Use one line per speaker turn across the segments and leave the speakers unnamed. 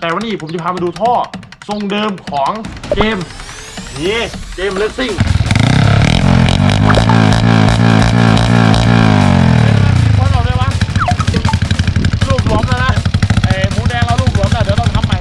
แต่วันนี้ผมจะพามาดูท่อทรงเดิมของเกมนี่เกมเลสซิ่งคนออกเลยวะลูกหลวมแล้วนะไอหมูแดงเราลูกหลวมแล้วเดี๋ยวต้องทำใหม่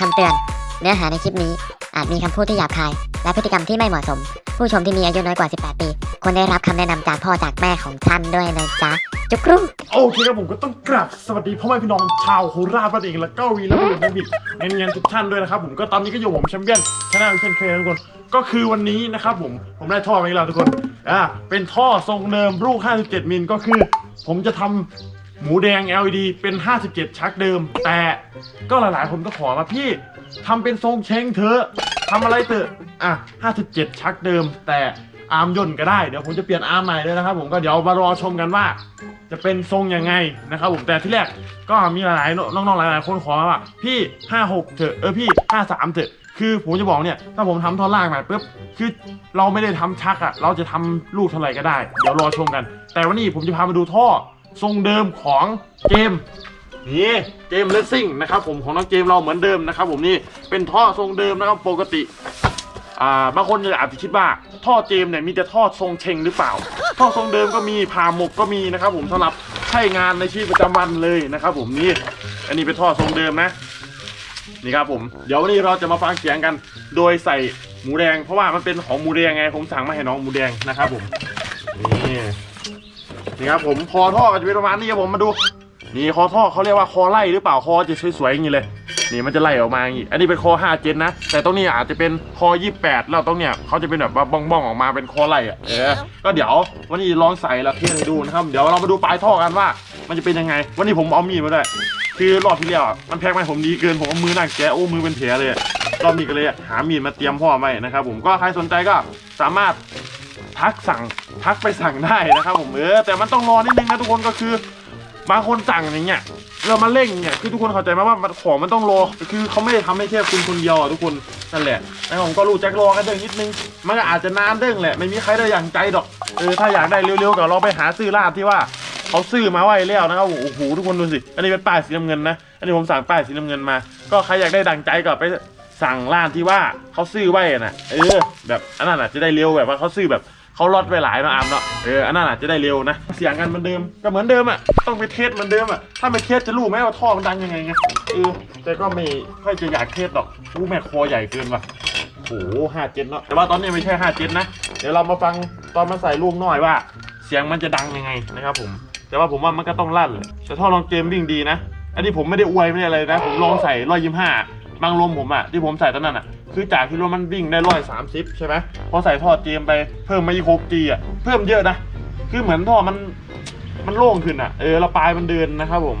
คำเตือน เนื้อหาในคลิปนี้อาจมีคำพูดที่หยาบคาย และพฤติกรรมที่ไม่เหมาะสม ผู้ชมที่มีอายุน้อยกว่า 18 ปีควรได้รับคำแนะนำจากพ่อจากแม่ของท่านด้วยนะจ๊ะ จุกรู
โอเคครับผมก็ต้องกราบสวัสดีพ่อแม่พี่น้องชาวโคราชบ้านเองและก็วีและบุรุษนักบิดเงินเงินทุกท่านด้วยนะครับผมก็ตอนนี้ก็อยู่ผมแชมเปี้ยนชนะเช่นเคยทุกคน ก็คือวันนี้นะครับผมผมได้ท่อมาอีกแล้วทุกคนอ่าเป็นท่อทรงเดิมรูป57 มิลก็คือ ผมจะทำ หมูแดง LED เป็น 57 ชักเดิม แต่ก็หลายๆ คนก็ขอมาพี่ทำเป็นทรงเชงเถอะทำอะไรเถอะอะ 57 ชักเดิม แต่อาร์มย่นก็ได้ เดี๋ยวผมจะเปลี่ยนอาร์มใหม่เลยนะครับผมก็เดี๋ยวมารอชมกันว่า จะเป็นทรงยังไงนะครับผมแต่ที่แรกก็มีหลายๆน้องๆหลายๆ คนขอมาว่าพี่ 56 เถอะเออพี่ 53 เถอะคือผมจะบอกเนี่ย ถ้าผมทำท่อนล่างมาปุ๊บคือเราไม่ได้ทำชักอะเราจะทำลูกเท่าไหร่ก็ได้ เดี๋ยวรอชมกัน แต่วันนี้ผมจะพามาดูท่อ ทรงเดิมของเกมนี่เกมเลสซิ่งนะครับผมของน้องเกมเราเหมือนเดิมนะครับผมนี่เป็นท่อทรงเดิมนะครับปกติอ่าบางคนอาจจะคิดว่าท่อเจมเนี่ยมีแต่ท่อทรงเชงหรือเปล่า ท่อทรงเดิมก็มีผ่าหมกก็มีนะครับผมสำหรับใช้งานในชีวิตประจำวันเลยนะครับผมนี่อันนี้เป็นท่อทรงเดิมนะนี่ครับผมเดี๋ยววันนี้เราจะมาฟังเสียงกัน โดยใส่หมูแดง เพราะว่ามันเป็นของหมูแดงไงผมสั่งมาให้น้องหมูแดงนะครับผมนี่ นี่ครับผมคอท่อก็จะเป็นประมาณนี้ครับผมมาดูนี่คอท่อเขาเรียกว่าคอไล่หรือเปล่าคอจะสวยๆอย่างนี้เลย นี่มันจะไล่ออกมาอย่างนี้อันนี้เป็นคอ5เจนนะแต่ตรงนี้อาจจะเป็นคอ28แล้วตรงเนี้ยเขาจะเป็นแบบว่าบ้องๆออกมาเป็นคอไล่อะเออก็เดี๋ยววันนี้ลองใส่แล้วเทสให้ดูนะครับเดี๋ยวเรามาดูปลายท่อกันว่า มันจะเป็นยังไง วันนี้ผมเอามีดมาด้วยคือรอบที่แล้วมันแพ็คมาให้ผมดีเกินผมเอามือหนักแกะโอ้มือเป็นแผลเลยรอบนี้ก็เลยหามีดมาเตรียมพ่อไว้นะครับผมก็ใครสนใจก็สามารถ ทักสั่งทักไปสั่งได้นะครับผมเออแต่มันต้องรอนิดนึงนะทุกคนก็คือบางคนสั่งอย่างเงี้ยเรามาเร่งเนี่ยคือทุกคนเข้าใจไหมว่ามันของมันต้องรอคือเขาไม่ได้ทำให้แค่คุณคนเดียวอะทุกคนนั่นแหละแล้ผมก็รู้จักรอกันเด้งนิดนึง มันก็อาจจะนานเด้งแหละไม่มีใครได้อย่างใจดอกเออถ้าอยากได้เร็วๆก็เราไปหาซื้อร้านที่ว่าเขาซื้อมาไว้แล้วนะครับโอ้โหทุกคนดูสิอันนี้เป็นป้ายสีน้ำเงินนะอันนี้ผมสั่งป้ายสีน้ำเงินมา ก็ใครอยากได้ดังใจก็ไปสั่งร้านที่ว่าเขาซื้อไว้น่ะเออ แบบอันนั้นอาจจะได้เร็วแบบว่าเขาซื้อแบบ เขาลดไปหลายเนาะอามเนาะเอออันนั้นอาจจะได้เร็วนะ เสียงกันเหมือนเดิมก็เหมือนเดิมอะต้องไปเทสเหมือนเดิมอะถ้าไม่เทสจะรู้ไหมว่าท่อมันดังยังไงไงเออแต่ก็ไม่ค่อยจะอยากเทสหรอกอู้แม่คอใหญ่เกินว่ะโอ้โหห้าเจนเนาะแต่ว่าตอนนี้ไม่ใช่ห้าเจนนะเดี๋ยวเรามาฟังตอนมาใส่ลูกหน่อยว่า เสียงมันจะดังยังไงนะครับผม แต่ว่าผมว่ามันก็ต้องลั่นเลยแต่ท่อลองเกมวิ่งดีนะอันนี้ผมไม่ได้อวยไม่ได้อะไรนะ ผมลองใส่ร้อยยี่ห้า บางลมผมอะที่ผมใส่ตอนนั้นอะคือจากที่รถมันวิ่งได้ร้อยสามสิบใช่ไหมพอใส่ท่อเจมไปเพิ่มมาอีกหกจีอะเพิ่มเยอะนะคือเหมือนท่อมันมันโล่งขึ้นอะเออแล้วปลายมันเดินนะครับผม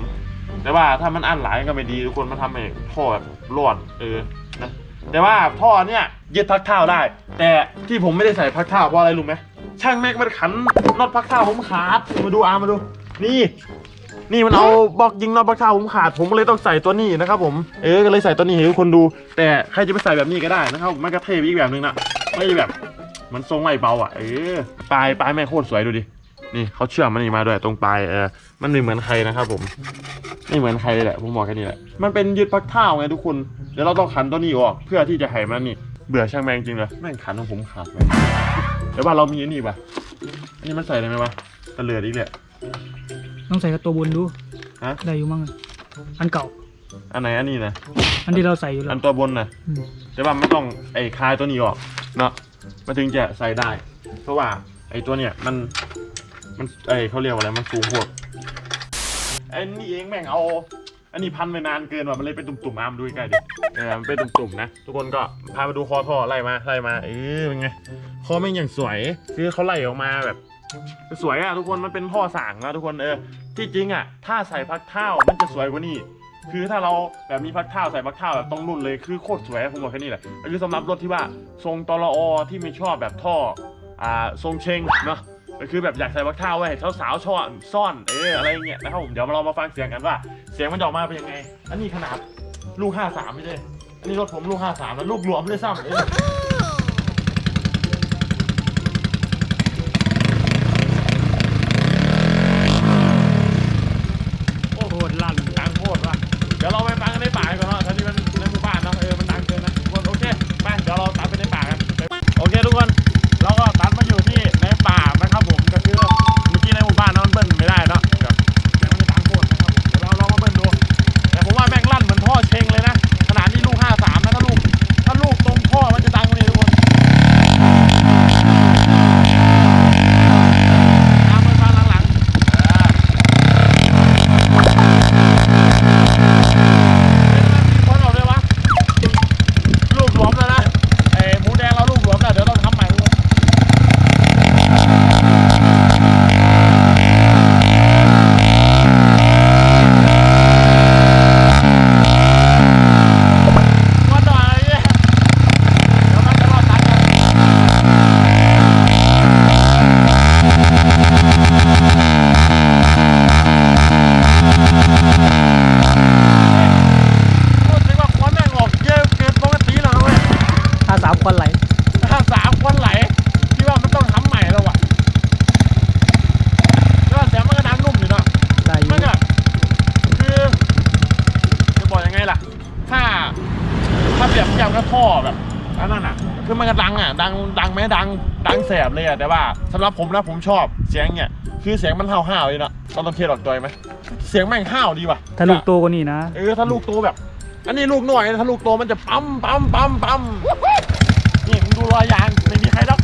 แต่ว่าถ้ามันอั้นหลายก็ไม่ดีทุกคนมันทำให้ท่อแบบรอดเออนะแต่ว่าท่อเนี่ยยึดพักเท้าได้ แต่ที่ผมไม่ได้ใส่พักเท้าเพราะอะไรรู้ไหมช่างแม็กมันขันน็อตพักเท้าผมขาดมาดูอามาดู นี่ นี่มันเอาบล็อกยิงนอตพักเท้าผมขาดผมก็เลยต้องใส่ตัวนี้นะครับผมเออก็เลยใส่ตัวนี้ให้ทุกคนดู แต่ใครจะไปใส่แบบนี้ก็ได้นะครับมันก็เท่ไปอีกแบบนึงนะไม่แบบมันทรงไม่เบาอะเออปลายปลายแม่โคตรสวยดูดินี่เขาเชื่อมมันนี่มาด้วยตรงปลายเออมันไม่เหมือนใครนะครับผมไม่เหมือนใครเลยแหละผมบอกแค่นี้แหละมันเป็นยึดพักเท้าไงทุกคนเดี๋ยวเราต้องขันตัวนี้ออกเพื่อที่จะให้มันนี่เบื่อช่างแมงจริงเลยแม่งขันของผมขาดเลยเดี๋ยวว่าเรามีอันนี้ปะอันนี้มันใส่ได้ไหมวะตะเลือดอีกแหละ
ต้องใส่กับตัวบนดู
ฮะ
ได้อยู่มั้งอะอันเก่า
อันไหนอันนี้นะ
อันที่เราใส่อยู่แล้
อั
วน
ตัวบนนะ
อืม
แต่ว่ามันต้องไอ้คลายตัวนี้ออกเนาะมันถึงจะใส่ได้ เพราะว่าไอ้ตัวเนี้ยมันมันไอ้เขาเรียกว่าอะไรมันสูงพวกไอ้นี่เองแม่งเอา อันนี้พันไปนานเกินว่ะมันเลยเป็นตุ่มๆอามดูใกล้ๆดิเออมันเป็นตุ่มๆนะ ทุกคนก็พามาดูคอท่อไล่มาไล่มาเออเป็นไงคอแม่งอย่างสวยคือเขาไล่ออกมาแบบ สวยอะทุกคนมันเป็นท่อสางนะทุกคนเออที่จริงอะ ถ้าใส่พักเท้ามันจะสวยกว่านี่คือถ้าเราแบบมีพักเท้าใส่พักเท้าแบบต้องรุ่นเลยคือโคตรสวยผมบอกแค่นี้แหละคือสำหรับรถที่ว่าทรงตอลออที่ไม่ชอบแบบท่ออ่าทรงเชงเนาะคือแบบอยากใส่พักเท้าไว้สาวๆชอบซ่อนเอออะไรเงี้ยนะครับผมเดี๋ยวเรามาฟังเสียงกันว่า เสียงมันจะออกมาเป็นยังไง อันนี้ขนาดลูก 53 ไม่ใช่อันนี้รถผมลูก 53 แล้วลูกหลวม่ได้ซ้ำ ยดัง
ดั
งแสบเลยอะแต่ว่าสำหรับผมนะผมชอบเสียงเนี่ยคือเสียงมันห้าวๆเลยเนาะเอาต้อเทียบดอกจอยไหมเสียงแม่งห้าวดีว่ะ
ถ้าลูกโตกว่านี้นะ
เออถ้าลูกโตแบบ อันนี้ลูกน้อยนะถ้าลูกโตมันจะปั๊มปั๊มปั๊มปั๊มนี่มึงดูรอยยางไม่มีใครรับ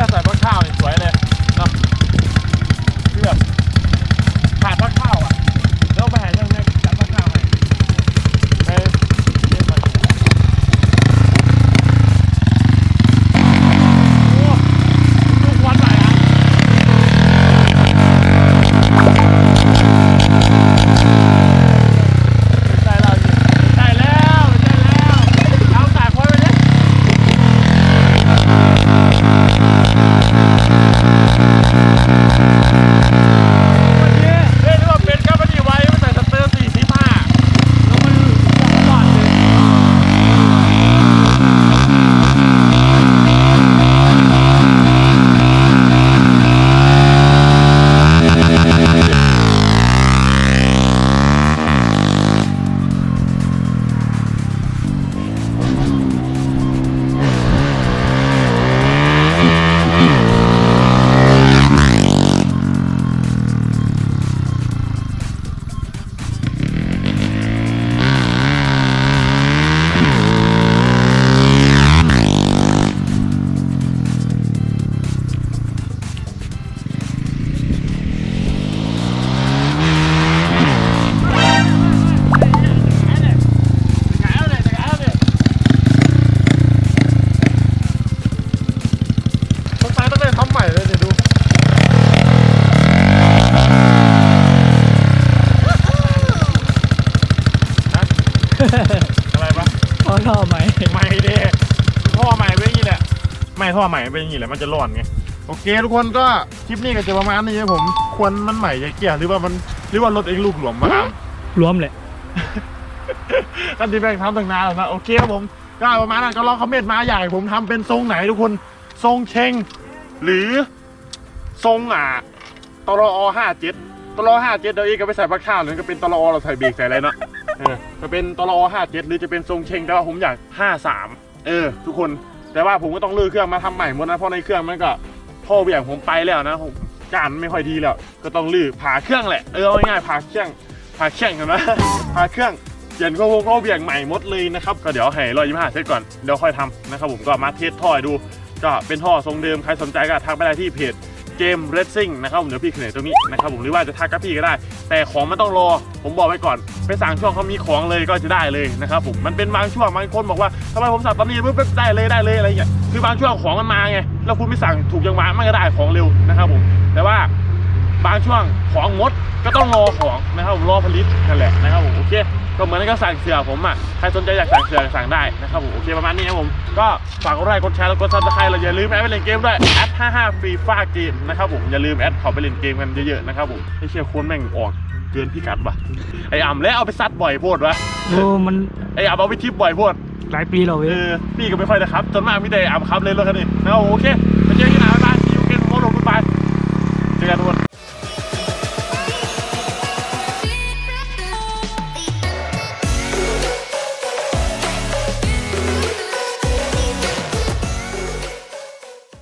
น่าใส่บนข้าวอีก ท่อใหม่เป็นอย่างนี้แหละมันจะร้อนไงโอเค ทุกคนก็คลิปนี้ก็จะประมาณนี้ผมควรมันใหม่ใจะเกียร์หรือว่ามันหรือว่ารถเองลูกหลวมมาครับ
วมแหละ
กันดีแบงค์ทำตั้งนานแล้วนะโอเคครับผมก็ประมาณนั้นก็ลองคอมเมนต์มาใหญ่ผมทำเป็นทรงไหนทุกคนทรงเชงหรือทรงอะตรออห้าเจ็ดตรอห้าเจ็ดเดี๋ยวเองก็ไปใส่ปลาข้าวหรือก็เป็นตรอเราใส่เบรกใส่อะไรเนาะจะเป็นตรอห้าเจ็ดหรือจะเป็นทรงเชงแต่ว่าผมอยากห้าสามเออ ทุกคน แต่ว่าผมก็ต้องลื้อเครื่องมาทำใหม่หมดนะเพราะในเครื่องมันก็พ่อเบี่ยงผมไปแล้วนะผมการไม่ค่อยดีแล้ว ก็ต้องลื้อผ่าเครื่องแหละเออง่ายๆผ่าเครื่องผ่าเครื่องเห็นไหมผ่าเครื่องเปลี่ยนข้อวงข้อเบี่ยงใหม่หมดเลยนะครับก็เดี๋ยวให้ร้อยยี่สิห้าเซตก่อนเดี๋ยวค่อยทำนะครับผมก็มาเทสท่อดู ก็เป็นท่อทรงเดิมใครสนใจก็ทักไปได้ที่เพจ เกมเรซิ่งนะครับผมเดี๋ยวพี่เขียนตรงนี้นะครับผมหรือว่าจะทักกับพี่ก็ได้ แต่ของมันต้องรอ ผมบอกไว้ก่อน ไปสั่งช่วงเขามีของเลยก็จะได้เลยนะครับผมมันเป็นบางช่วงบางคนบอกว่าทำไมผมสั่งตอนนี้ปุ๊บได้เลยได้เลยอะไรอย่างเงี้ยคือบางช่วงของมันมาไงแล้วคุณไม่สั่งถูกจังหวะมันก็ได้ของเร็วนะครับผมแต่ว่า ช่วงของงดก็ต้องรอของนะครับผมรอผลิตนั่นแหละนะครับผมโอเคก็เหมือนกับสั่งเสื้อผมอะใครสนใจอยากสั่งเสื้อสั่งได้นะครับผมโอเคประมาณนี้ครับผมก็ฝากกดไลค์กดแชร์แล้วกดซับสไครต์เราอย่าลืมแอดไปเล่นเกมด้วยแอด55ฟรีฟ้าเกมนะครับผมอย่าลืมแอดเขาไปเล่นเกมกันเยอะๆนะครับผมไอ้เชี่ยโคนแม่งออกเกินพิกัดว่ะไอ้อ่ำแล้วเอาไปซัดบ่อยโพดวะ
โอ้มัน
ไอ้อ่ำเอาไปทิปบ่อยโพด
หลายปีแล้วเว้
เอยอพี่ก็ไม่ค่อยนะครับจนมากพี่แต่อ่ำครับเลยรถคันนี้นะครับผมโอเคไปเจอกันหน้าบ๊ายบายซีอูเกนโมโดกุ๊ดบายเจอกันทุกคน